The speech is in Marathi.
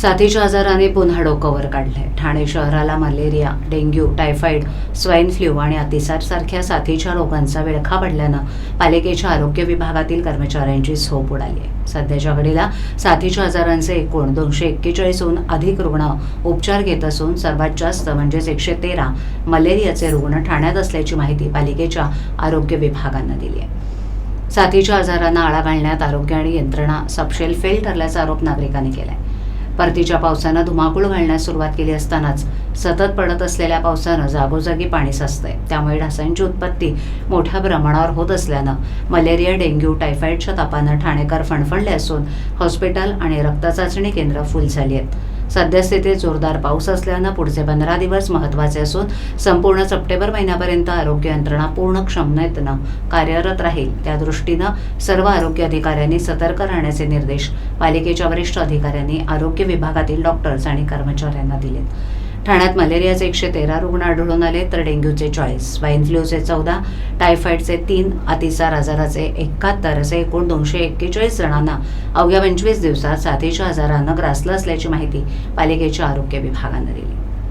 साथीच्या आजाराने पुन्हा डोकंवर काढलंय. ठाणे शहराला malaria dengue typhoid swine flu आणि अतिसारसारख्या साथीच्या रोगांचा विळखा पडल्यानं पालिकेच्या आरोग्य विभागातील कर्मचाऱ्यांची झोप उडाली आहे. सध्याच्या घडीला साथीच्या आजारांचे एकूण दोनशे एक्केचाळीसहून अधिक रुग्ण उपचार घेत असून सर्वात जास्त म्हणजेच एकशे तेरा मलेरियाचे रुग्ण ठाण्यात असल्याची माहिती पालिकेच्या आरोग्य विभागानं दिली आहे. साथीच्या आजारांना आळा घालण्यात आरोग्य आणि यंत्रणा सपशेल फेल ठरल्याचा आरोप नागरिकांनी केलाय. परतीच्या पावसानं धुमाकूळ घालण्यास सुरुवात केली असतानाच सतत पडत असलेल्या पावसानं जागोजागी पाणी साचतंय. त्यामुळे डासांची उत्पत्ती मोठ्या प्रमाणावर होत असल्यानं मलेरिया डेंग्यू टायफॉईडच्या तापानं ठाणेकर फणफणले असून हॉस्पिटल आणि रक्तचाचणी केंद्र फुल झाली आहेत. सद्यस्थितीत जोरदार पाऊस असल्यानं पुढचे पंधरा दिवस महत्त्वाचे असून संपूर्ण सप्टेंबर महिन्यापर्यंत आरोग्य यंत्रणा पूर्ण क्षमतेनं कार्यरत राहील. त्या दृष्टीनं सर्व आरोग्य अधिकाऱ्यांनी सतर्क राहण्याचे निर्देश पालिकेच्या वरिष्ठ अधिकाऱ्यांनी आरोग्य विभागातील डॉक्टर्स आणि कर्मचाऱ्यांना दिलेत. ठाण्यात मलेरियाचे एकशे तेरा रुग्ण आढळून आले तर डेंग्यूचे चाळीस स्वाईन फ्लूचे चौदा टायफॉईडचे तीन अतिसार आजाराचे एकाहत्तर असे एकूण दोनशे एक्केचाळीस जणांना अवघ्या पंचवीस दिवसात साथीच्या आजारानं ग्रासलं असल्याची माहिती पालिकेच्या आरोग्य विभागानं दिली.